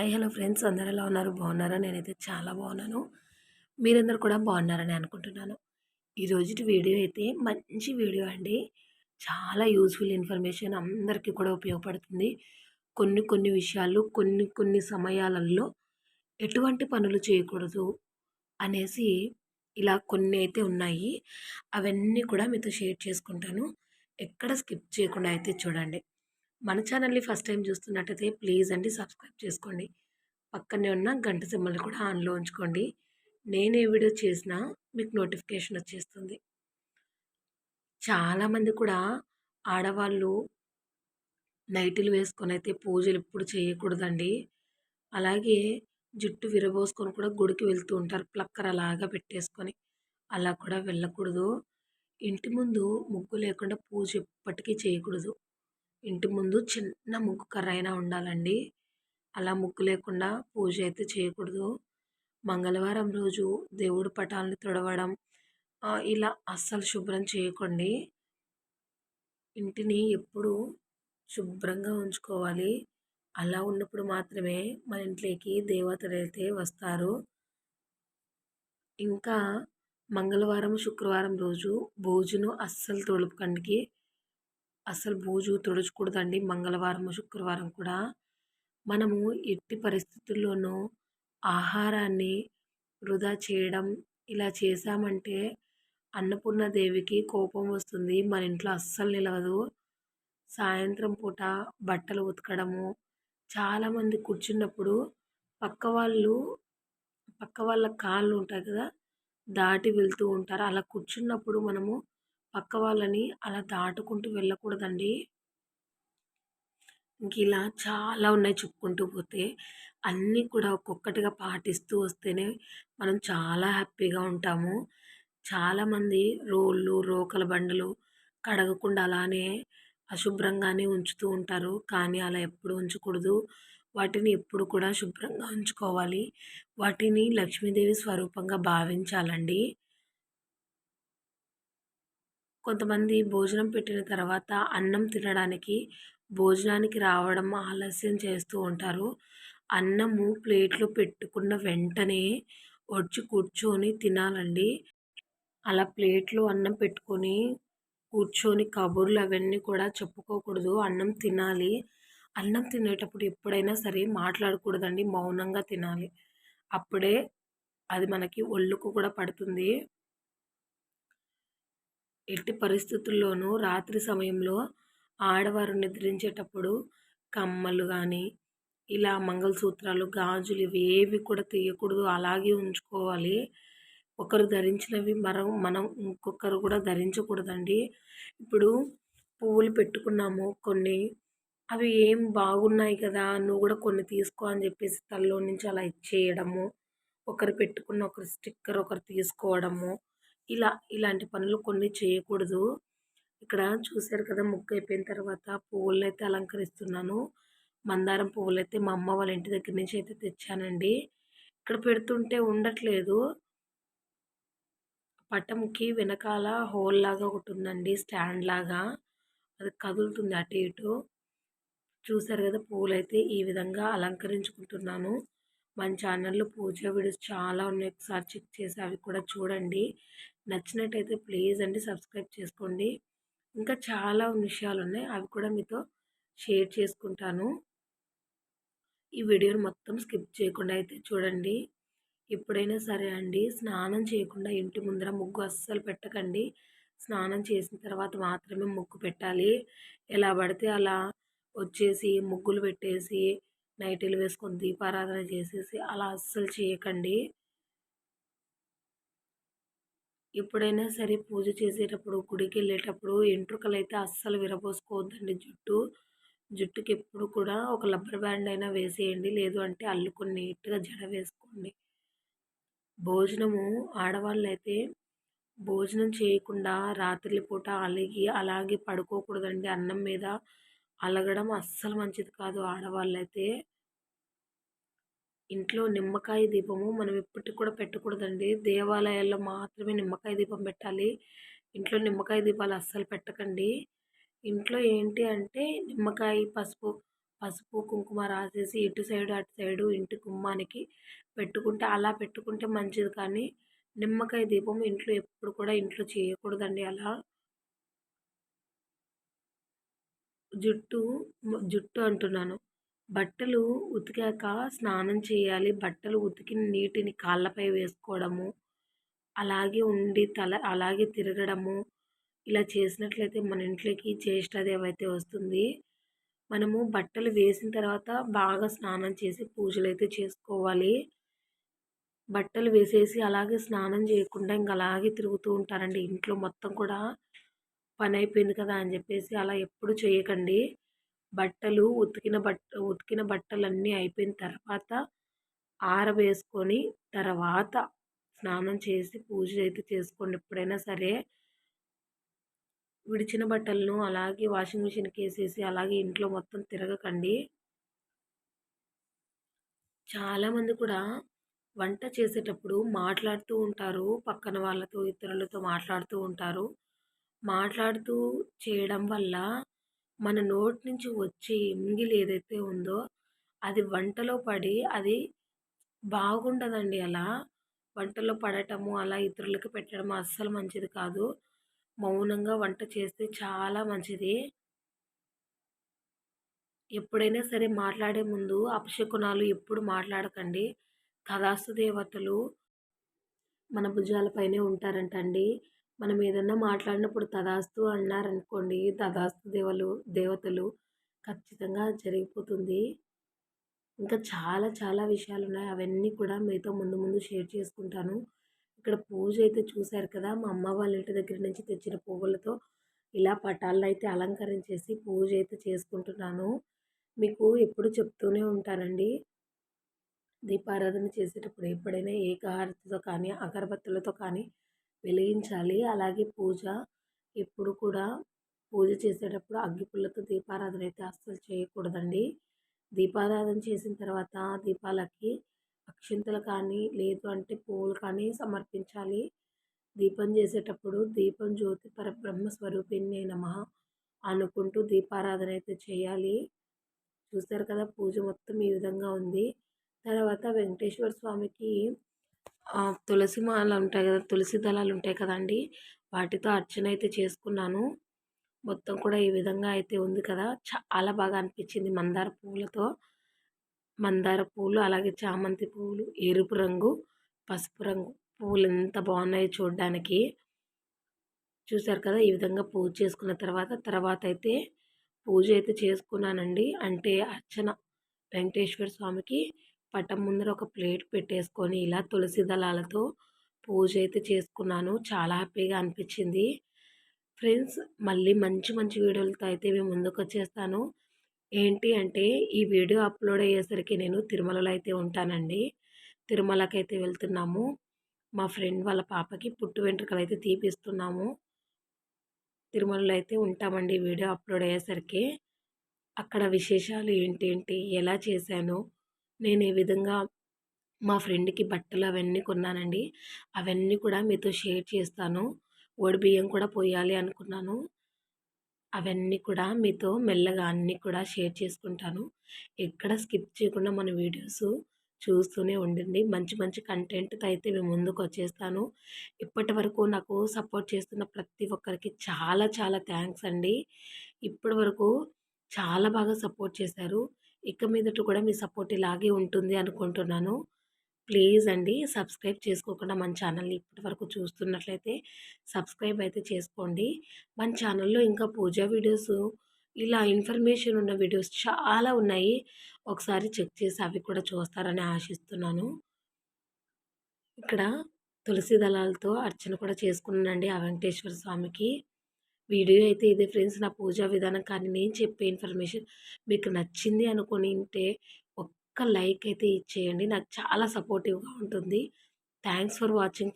Hi hello friends. అందరు ఎలా ఉన్నారు? బాగున్నారా? నేనైతే చాలా బాగున్నాను. మీరందరూ కూడా బాగున్నారని అనుకుంటున్నాను. ఈరోజు వీడియో అయితే మంచి వీడియో అండి. చాలా యూజ్ఫుల్ ఇన్ఫర్మేషన్ అందరికీ కూడా ఉపయోగపడుతుంది. కొన్ని కొన్ని విషయాలు కొన్ని కొన్ని సమయాలలో ఎటువంటి పనులు చేయకూడదు అనేసి ఇలా కొన్ని అయితే ఉన్నాయి. అవన్నీ కూడా మీతో షేర్ చేసుకుంటాను. ఎక్కడ స్కిప్ చేయకుండా అయితే చూడండి. మన ఛానల్ని ఫస్ట్ టైం చూస్తున్నట్టయితే ప్లీజ్ అండి సబ్స్క్రైబ్ చేసుకోండి. పక్కనే ఉన్న గంట సింబల్ని కూడా ఆన్లో ఉంచుకోండి. నేను ఏ వీడియో చేసినా మీకు నోటిఫికేషన్ వచ్చేస్తుంది. చాలామంది కూడా ఆడవాళ్ళు నైటీలు వేసుకొని అయితే పూజలు ఎప్పుడు చేయకూడదండి. అలాగే జుట్టు విరబోసుకొని కూడా గుడికి వెళ్తూ ఉంటారు ప్లక్కర్ అలాగా పెట్టేసుకొని. అలా కూడా వెళ్ళకూడదు. ఇంటి ముందు ముగ్గు లేకుండా పూజ ఎప్పటికీ చేయకూడదు. ఇంటి ముందు చిన్న ముగ్గు కర్ర అయినా ఉండాలండి. అలా ముగ్గు లేకుండా పూజ అయితే చేయకూడదు. మంగళవారం రోజు దేవుడు పటాలను తుడవడం ఇలా అస్సలు శుభ్రం చేయకండి. ఇంటిని ఎప్పుడూ శుభ్రంగా ఉంచుకోవాలి. అలా ఉన్నప్పుడు మాత్రమే మన ఇంట్లోకి దేవతలు అయితే వస్తారు. ఇంకా మంగళవారం శుక్రవారం రోజు భోజనం అస్సలు తొలుపుకండికి అసలు బూజు తుడుచకూడదండి మంగళవారం శుక్రవారం కూడా. మనము ఎట్టి పరిస్థితుల్లోనూ ఆహారాన్ని వృధా చేయడం ఇలా చేశామంటే అన్నపూర్ణాదేవికి కోపం వస్తుంది. మన ఇంట్లో అస్సలు నిలవదు. సాయంత్రం పూట బట్టలు ఉతకడము. చాలామంది కూర్చున్నప్పుడు పక్క వాళ్ళు పక్క వాళ్ళ కాళ్ళు ఉంటాయి కదా దాటి వెళ్తూ ఉంటారు. అలా కూర్చున్నప్పుడు మనము పక్క వాళ్ళని అలా దాటుకుంటూ వెళ్ళకూడదండి. ఇంక ఇలా చాలా ఉన్నాయి చెప్పుకుంటూ పోతే. అన్నీ కూడా ఒక్కొక్కటిగా పాటిస్తూ వస్తేనే మనం చాలా హ్యాపీగా ఉంటాము. చాలామంది రోళ్ళు రోకల బండలు కడగకుండా అలానే అశుభ్రంగానే ఉంచుతూ ఉంటారు. కానీ అలా ఎప్పుడు ఉంచకూడదు. వాటిని ఎప్పుడు కూడా శుభ్రంగా ఉంచుకోవాలి. వాటిని లక్ష్మీదేవి స్వరూపంగా భావించాలండి. కొంతమంది భోజనం పెట్టిన తర్వాత అన్నం తినడానికి భోజనానికి రావడం ఆలస్యం చేస్తూ ఉంటారు. అన్నము ప్లేట్లో పెట్టుకున్న వెంటనే వచ్చి కూర్చొని తినాలండి. అలా ప్లేట్లో అన్నం పెట్టుకొని కూర్చొని కబుర్లు అవన్నీ కూడా చెప్పుకోకూడదు. అన్నం తినాలి. అన్నం తినేటప్పుడు ఎప్పుడైనా సరే మాట్లాడకూడదండి. మౌనంగా తినాలి. అప్పుడే అది మనకి ఒళ్ళుకు కూడా పడుతుంది. ఎట్టి పరిస్థితుల్లోనూ రాత్రి సమయంలో ఆడవారు నిద్రించేటప్పుడు కమ్మలు కానీ ఇలా మంగళసూత్రాలు గాజులు ఇవి ఏవి కూడా తీయకూడదు. అలాగే ఉంచుకోవాలి. ఒకరు ధరించినవి మనం మనం ఇంకొకరు కూడా ధరించకూడదండి. ఇప్పుడు పువ్వులు పెట్టుకున్నాము కొన్ని అవి ఏం బాగున్నాయి కదా నువ్వు కూడా కొన్ని తీసుకో అని చెప్పేసి తల్లో నుంచి అలా ఇచ్చేయడము. ఒకరు పెట్టుకున్న ఒకరు స్టిక్కర్ ఒకరు తీసుకోవడము. ఇలా ఇలాంటి పనులు కొన్ని చేయకూడదు. ఇక్కడ చూశారు కదా ముగ్గు అయిపోయిన తర్వాత పువ్వులను అయితే అలంకరిస్తున్నాను. మందారం పువ్వులు అయితే మా అమ్మ వాళ్ళ ఇంటి దగ్గర నుంచి అయితే తెచ్చానండి. ఇక్కడ పెడుతుంటే ఉండట్లేదు. పటంకి వెనకాల హోల్ లాగా ఒకటి ఉందండి స్టాండ్ లాగా. అది కదులుతుంది అటు ఇటు. చూసారు కదా పువ్వులు అయితే ఈ విధంగా అలంకరించుకుంటున్నాను. మన ఛానల్లో పూజ వీడియోస్ చాలా ఉన్నాయి. ఒకసారి చెక్ చేసి అవి కూడా చూడండి. నచ్చినట్టయితే ప్లీజ్ అండి సబ్స్క్రైబ్ చేసుకోండి. ఇంకా చాలా విషయాలు ఉన్నాయి. అవి కూడా మీతో షేర్ చేసుకుంటాను. ఈ వీడియోని మొత్తం స్కిప్ చేయకుండా అయితే చూడండి. ఎప్పుడైనా సరే అండి స్నానం చేయకుండా ఇంటి ముందర ముగ్గు అస్సలు పెట్టకండి. స్నానం చేసిన తర్వాత మాత్రమే ముగ్గు పెట్టాలి. ఎలా పడితే అలా వచ్చేసి ముగ్గులు పెట్టేసి నైటీలు వేసుకొని దీపారాధన చేసేసి అలా అస్సలు చేయకండి. ఎప్పుడైనా సరే పూజ చేసేటప్పుడు గుడికి వెళ్ళేటప్పుడు ఎంట్రుకలు అయితే అస్సలు విరబోసుకోవద్దండి. జుట్టు జుట్టుకి ఎప్పుడు కూడా ఒక లబ్బర్ బ్యాండ్ అయినా వేసేయండి. లేదు అంటే అల్లుకొని నీట్గా జడ వేసుకోండి. భోజనము ఆడవాళ్ళు అయితే భోజనం చేయకుండా రాత్రిపూట అలిగి అలాగే పడుకోకూడదండి. అన్నం మీద అలగడం అస్సలు మంచిది కాదు. ఆడవాళ్ళైతే ఇంట్లో నిమ్మకాయ దీపము మనం ఎప్పటికి కూడా పెట్టకూడదండి. దేవాలయాల్లో మాత్రమే నిమ్మకాయ దీపం పెట్టాలి. ఇంట్లో నిమ్మకాయ దీపాలు అస్సలు పెట్టకండి. ఇంట్లో ఏంటి అంటే నిమ్మకాయ పసుపు పసుపు కుంకుమ రాసేసి ఇటు సైడు అటు సైడు ఇంటి గుమ్మానికి పెట్టుకుంటే అలా పెట్టుకుంటే మంచిది కానీ నిమ్మకాయ దీపం ఇంట్లో ఎప్పుడు కూడా ఇంట్లో చేయకూడదండి అలా. జుట్టు జుట్టు అంటున్నాను. బట్టలు ఉతికాక స్నానం చేయాలి. బట్టలు ఉతికిన నీటిని కాళ్ళపై వేసుకోవడము అలాగే ఉండి తల అలాగే తిరగడము ఇలా చేసినట్లయితే మన ఇంట్లోకి జ్యేష్ఠదేవి అయితే వస్తుంది. మనము బట్టలు వేసిన తర్వాత బాగా స్నానం చేసి పూజలు అయితే చేసుకోవాలి. బట్టలు వేసేసి అలాగే స్నానం చేయకుండా ఇంకా అలాగే తిరుగుతూ ఉంటారండి. ఇంట్లో మొత్తం కూడా పని అయిపోయింది కదా అని చెప్పేసి అలా ఎప్పుడు చేయకండి. బట్టలు ఉతికిన బట్ట ఉతికిన బట్టలన్నీ అయిపోయిన తర్వాత ఆరవేసుకొని తర్వాత స్నానం చేసి పూజ అయితే చేసుకోండి. ఎప్పుడైనా సరే విడిచిన బట్టలను అలాగే వాషింగ్ మిషన్కి వేసేసి అలాగే ఇంట్లో మొత్తం తిరగకండి. చాలామంది కూడా వంట చేసేటప్పుడు మాట్లాడుతూ ఉంటారు. పక్కన వాళ్ళతో ఇతరులతో మాట్లాడుతూ ఉంటారు. మాట్లాడుతూ చేయడం వల్ల మన నోటి నుంచి వచ్చే ఎంగిలి ఏదైతే ఉందో అది వంటలో పడి అది బాగుండదండి అలా. వంటలో పడటము అలా ఇతరులకు పెట్టడం అస్సలు మంచిది కాదు. మౌనంగా వంట చేస్తే చాలా మంచిది. ఎప్పుడైనా సరే మాట్లాడే ముందు అపశకునాలు ఎప్పుడు మాట్లాడకండి. తదాస్తు దేవతలు మన భుజాలపైనే ఉంటారంటండి. మనం ఏదన్నా మాట్లాడినప్పుడు తదాస్తు అన్నారనుకోండి తదాస్తు దేవలు దేవతలు ఖచ్చితంగా జరిగిపోతుంది. ఇంకా చాలా చాలా విషయాలు ఉన్నాయి అవన్నీ కూడా మీతో ముందు ముందు షేర్ చేసుకుంటాను. ఇక్కడ పూజ అయితే చూశారు కదా మా అమ్మ వాళ్ళ ఇంటి దగ్గర నుంచి తెచ్చిన పువ్వులతో ఇలా పటాలను అయితే అలంకరించేసి పూజ అయితే చేసుకుంటున్నాను. మీకు ఎప్పుడు చెప్తూనే ఉంటానండి. దీపారాధన చేసేటప్పుడు ఎప్పుడైనా ఏకహారతితో కానీ అగరబత్తులతో కానీ వెలిగించాలి. అలాగే పూజ. ఎప్పుడు కూడా పూజ చేసేటప్పుడు అగ్గిపుల్లతో దీపారాధన అయితే అస్సలు చేయకూడదండి. దీపారాధన చేసిన తర్వాత దీపాలకి అక్షింతలు కానీ లేదు అంటే పువ్వులు కానీ సమర్పించాలి. దీపం చేసేటప్పుడు దీపం జ్యోతి పరబ్రహ్మ స్వరూపిణి నమ అనుకుంటూ దీపారాధన అయితే చేయాలి. చూస్తారు కదా పూజ మొత్తం ఈ విధంగా ఉంది. తర్వాత వెంకటేశ్వర స్వామికి తులసి మాల ఉంటాయి కదా తులసి దళాలు ఉంటాయి కదండి. వాటితో అర్చన అయితే చేసుకున్నాను. మొత్తం కూడా ఈ విధంగా అయితే ఉంది కదా. చాలా బాగా అనిపించింది మందార పువ్వులతో. మందార పువ్వులు అలాగే చామంతి పువ్వులు ఎరుపు రంగు పసుపు రంగు పువ్వులు ఎంత బాగున్నాయో చూడడానికి. చూసారు కదా ఈ విధంగా పూజ చేసుకున్న తర్వాత తర్వాత అయితే పూజ అయితే చేసుకున్నానండి. అంటే అర్చన వెంకటేశ్వర స్వామికి పటం ముందర ఒక ప్లేట్ పెట్టేసుకొని ఇలా తులసి దళాలతో పూజ అయితే చేసుకున్నాను. చాలా హ్యాపీగా అనిపించింది. ఫ్రెండ్స్ మళ్ళీ మంచి మంచి వీడియోలతో అయితే మేము ముందుకు వచ్చేస్తాను. ఏంటి అంటే ఈ వీడియో అప్లోడ్ అయ్యేసరికి నేను తిరుమలలో అయితే ఉంటానండి. తిరుమలకి అయితే వెళ్తున్నాము. మా ఫ్రెండ్ వాళ్ళ పాపకి పుట్టు వెంట్రుకలు అయితే తీపిస్తున్నాము. తిరుమలలో అయితే ఉంటామండి వీడియో అప్లోడ్ అయ్యేసరికి. అక్కడ విశేషాలు ఏంటి ఏంటి ఎలా చేశాను నేను ఏ విధంగా మా ఫ్రెండ్కి బట్టలు అవన్నీ కొన్నానండి. అవన్నీ కూడా మీతో షేర్ చేస్తాను. బియ్యం కూడా పోయాలి అనుకున్నాను. అవన్నీ కూడా మీతో మెల్లగా అన్నీ కూడా షేర్ చేసుకుంటాను. ఎక్కడ స్కిప్ చేయకుండా మన వీడియోస్ చూస్తూనే ఉండండి. మంచి మంచి కంటెంట్తో అయితే మేము ముందుకు వచ్చేస్తాను. ఇప్పటి వరకు నాకు సపోర్ట్ చేస్తున్న ప్రతి ఒక్కరికి చాలా చాలా థ్యాంక్స్ అండి. ఇప్పటి వరకు చాలా బాగా సపోర్ట్ చేశారు. ఇక మీదట కూడా మీ సపోర్ట్ ఇలాగే ఉంటుంది అనుకుంటున్నాను. ప్లీజ్ అండి సబ్స్క్రైబ్ చేసుకోకుండా మన ఛానల్ని ఇప్పటి వరకు చూస్తున్నట్లయితే సబ్స్క్రైబ్ అయితే చేసుకోండి. మన ఛానల్లో ఇంకా పూజా వీడియోస్ ఇలా ఇన్ఫర్మేషన్ ఉన్న వీడియోస్ చాలా ఉన్నాయి. ఒకసారి చెక్ చేసి అవి కూడా చూస్తారని ఆశిస్తున్నాను. ఇక్కడ తులసి దళాలతో అర్చన కూడా చేసుకున్నానండి ఆ వెంకటేశ్వర స్వామికి. వీడియో అయితే ఇదే ఫ్రెండ్స్ నా పూజా విధానం కానీ నేను చెప్పే ఇన్ఫర్మేషన్ మీకు నచ్చింది అనుకుని ఉంటే ఒక్క లైక్ అయితే ఇచ్చేయండి. నాకు చాలా సపోర్టివ్గా ఉంటుంది. Thanks for watching.